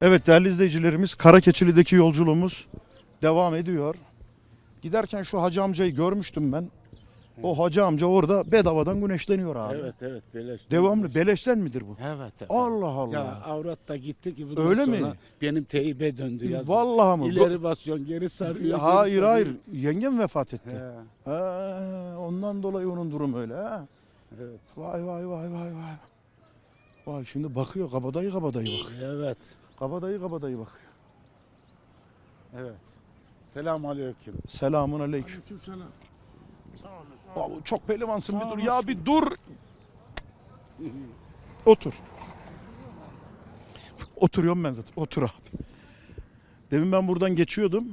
Evet değerli izleyicilerimiz Karakeçili'deki yolculuğumuz devam ediyor. Giderken şu hacı amcayı görmüştüm ben. O hacı amca orada bedavadan güneşleniyor abi. Evet evet beleş. Devamlı beleşten midir bu? Evet. evet. Allah Allah. Ya avrat da gitti ki bundan Öyle sonra mi? benim teybe döndü yazık. Vallahi mı? İleri basıyorsun geri sarıyor. hayır geri hayır. sarıyor. Yengem vefat etti. He, Ha, ondan dolayı onun durumu öyle ha. evet. Vay vay vay vay vay. Vay şimdi bakıyor kabadayı kabadayı bakıyor. Evet. Kabadayı kabadayı bakıyor. Evet. Selam aleyküm. Selamun aleyküm. Aleykümselam. Sağ olasın. Vallahi çok pehlivansın bir Sağ dur. Ya bir dur. Otur. Oturuyorum ben zaten. Otur abi. Demin ben buradan geçiyordum.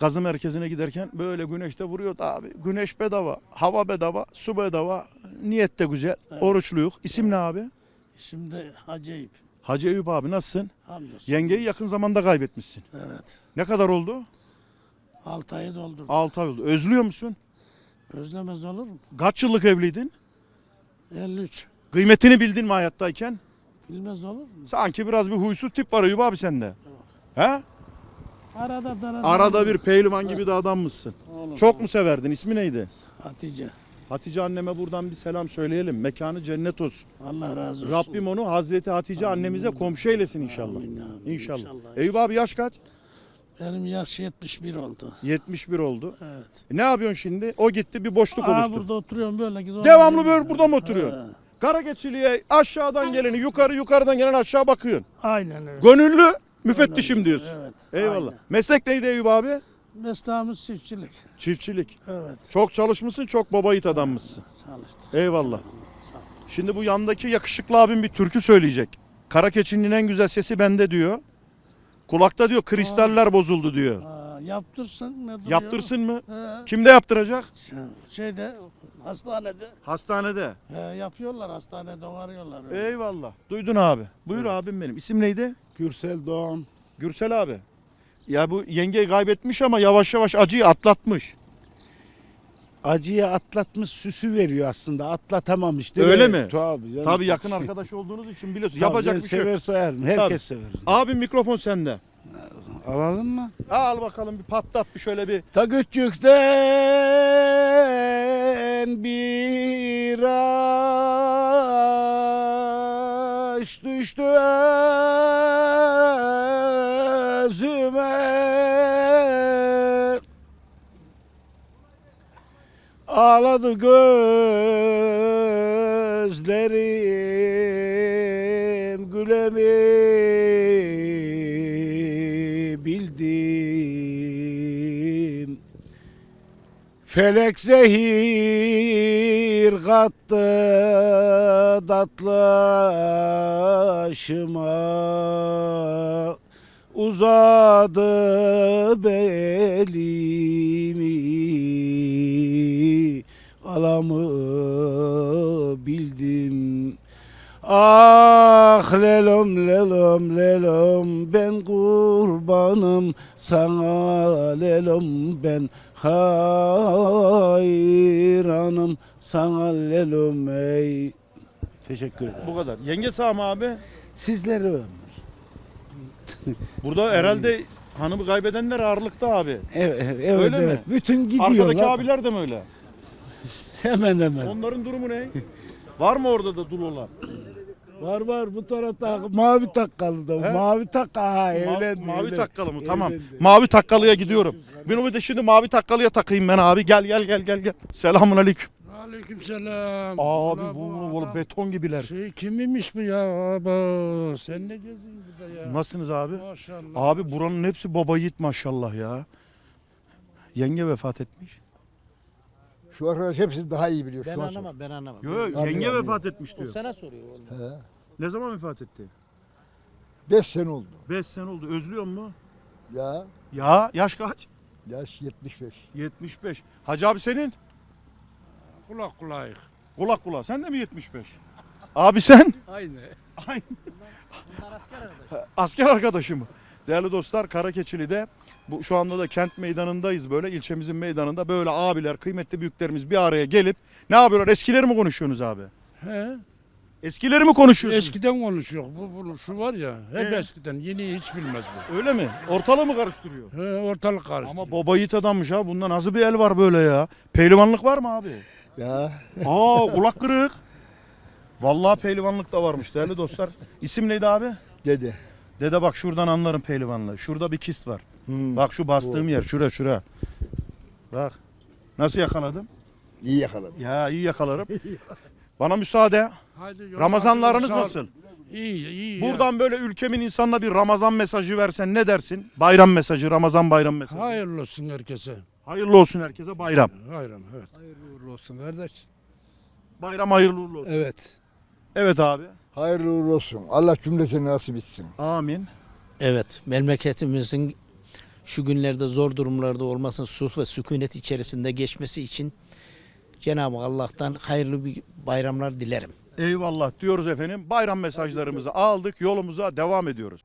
Gazı merkezine giderken böyle güneşte vuruyordu abi. Güneş bedava, hava bedava, su bedava. Niyet de güzel. Oruçluyuk. İsim ne abi? Şimdi Hacı Eyüp. Hacı Eyüp abi nasılsın? Hamdolsun. Yengeyi yakın zamanda kaybetmişsin. Evet. Ne kadar oldu? 6 ayı doldurdum. 6 ay oldu. Özlüyor musun? Özlemez olur mu? Kaç yıllık evliydin? 53. Kıymetini bildin mi hayattayken? Bilmez olur mu? Sanki biraz bir huysuz tip var Eyüp abi sende. He? Arada darada. Arada bir pehlivan gibi de adammışsın. Olur, Çok mu severdin? İsmi neydi? Hatice. Hatice anneme buradan bir selam söyleyelim. Mekanı cennet olsun. Allah razı olsun. Rabbim onu Hazreti Hatice Amin. annemize komşu eylesin inşallah. Amin, amin. İnşallah. İnşallah. Eyüp abi yaş kaç? Benim yaş 71 oldu. 71 oldu. Evet. E ne yapıyorsun şimdi? O gitti bir boşluk Aa, oluştu. burada oturuyorum böyle gidiyorum. Devamlı böyle burada mı oturuyorsun? He, Karageçili'ye aşağıdan geleni yukarı yukarıdan gelen aşağı bakıyorsun. Aynen öyle. Gönüllü müfettişim diyorsun. Evet. Eyvallah. aynen. Meslek neydi Eyüp abi? Mesleğimiz çiftçilik. Çiftçilik. Evet. Çok çalışmışsın, çok baba yiğit adammışsın. Çalıştık. Eyvallah. Sağ ol. Şimdi bu yandaki yakışıklı abim bir türkü söyleyecek. Kara keçinin en güzel sesi bende diyor. Kulakta diyor kristaller bozuldu diyor. Aa, yaptırsın ne duruyor? Yaptırsın mı? He. Kimde yaptıracak? Sen- Şeyde hastanede Hastanede. he, yapıyorlar hastanede arıyorlar. öyle. Eyvallah. Duydun abi. Buyur abim benim. İsim neydi? Gürsel Doğan. Gürsel abi. Ya bu yengeyi kaybetmiş ama yavaş yavaş acıyı atlatmış. Acıyı atlatmış süsü veriyor aslında. Atlatamamış değil Öyle mi? Tabii. yani- Tabii yakın arkadaş olduğunuz için biliyorsun. Tabii, Yapacak ben bir şey yok. sever sayarım. Herkes sever. Abim mikrofon sende. Alalım mı? Al bakalım bir patlat bir şöyle bir. Ta küçükten bir aş düştü özüme Ağladı gözlerim gülemi bildim. Felek zehir kattı tatlaşıma Uzadı belimi Alamı bildim Ah lelom lelom lelom ben kurbanım sana lelom ben hayranım sana lelom ey Teşekkür ederim. Bu kadar. Yenge sağ mı abi? Sizleri. Burada herhalde hanımı kaybedenler ağırlıkta abi. Evet, evet, Öyle mi? evet. Bütün gidiyorlar. Arkadaki abiler de mi öyle? Hemen hemen. Onların durumu ne? Var mı orada da dulolar? Var var bu tarafta mavi takkalı da. Mavi takka ha Ma- evlendi. mavi evlendi. takkalı mı? Tamam. Evlendi. Mavi takkalıya gidiyorum. Ben bir de şimdi mavi takkalıya takayım ben abi. Gel gel gel gel gel. Selamun aleyküm. Aleykümselam. Abi Ulan bu, bu, adam- beton gibiler. Şey kimmiş bu ya abi? Sen ne gezdin burada ya? Nasılsınız abi? Maşallah. Abi buranın hepsi baba yiğit maşallah ya. Yenge vefat etmiş. Şu arkadaş hepsi daha iyi biliyor. Ben şu an. anlamam, ben anlamam. Yok yenge abi. vefat etmiş O diyor. sana soruyor oğlum. He. Ne zaman vefat etti? Beş sene oldu. 5 sene oldu. Özlüyor mu? Ya Ya yaş kaç? yaş 75. 75. Hacı abi senin? Kulak kulağıyık. Kulak kulağa. Sen de mi 75? Abi sen? Aynı. Aynı. Bunlar asker arkadaş. Asker arkadaşı mı? Değerli dostlar Karakeçili'de bu şu anda da kent meydanındayız böyle ilçemizin meydanında böyle abiler kıymetli büyüklerimiz bir araya gelip ne yapıyorlar eskileri mi konuşuyorsunuz abi? He? Eskileri mi konuşuyorsunuz? Eskiden konuşuyor. Bu, bu şu var ya. Hep Ee? eskiden. Yeni hiç bilmez bu. Öyle mi? Ortalığı mı karıştırıyor? He, ortalık karıştı. Ama baba yiğit adammış ha. Bunda nasıl bir el var böyle ya? Pehlivanlık var mı abi? Ya Aa kulak kırık. Vallahi pehlivanlık da varmış değerli dostlar. İsim neydi abi? dedi. Dede bak şuradan anlarım pehlivanlığı. Şurada bir kist var. Hmm. Bak şu bastığım yer şura şura. Bak. Nasıl yakaladım? İyi yakaladı. Ya iyi yakalarım. Bana müsaade. Yolun Ramazanlarınız ol. nasıl? İyi iyi. Buradan böyle ülkemin insanına bir Ramazan mesajı versen ne dersin? Bayram mesajı, Ramazan bayram ya. mesajı. Hayırlı olsun herkese. Hayırlı olsun herkese bayram. Hayran evet. Hayırlı uğurlu olsun kardeş. Bayram hayırlı uğurlu olsun. Evet. Evet abi. Hayırlı uğurlu olsun. Allah cümlesini nasip etsin. Amin. Evet, memleketimizin şu günlerde zor durumlarda olmasın, sulh ve sükunet içerisinde geçmesi için Cenab-ı Allah'tan hayırlı bir bayramlar dilerim. Eyvallah diyoruz efendim. Bayram mesajlarımızı aldık. Yolumuza devam ediyoruz.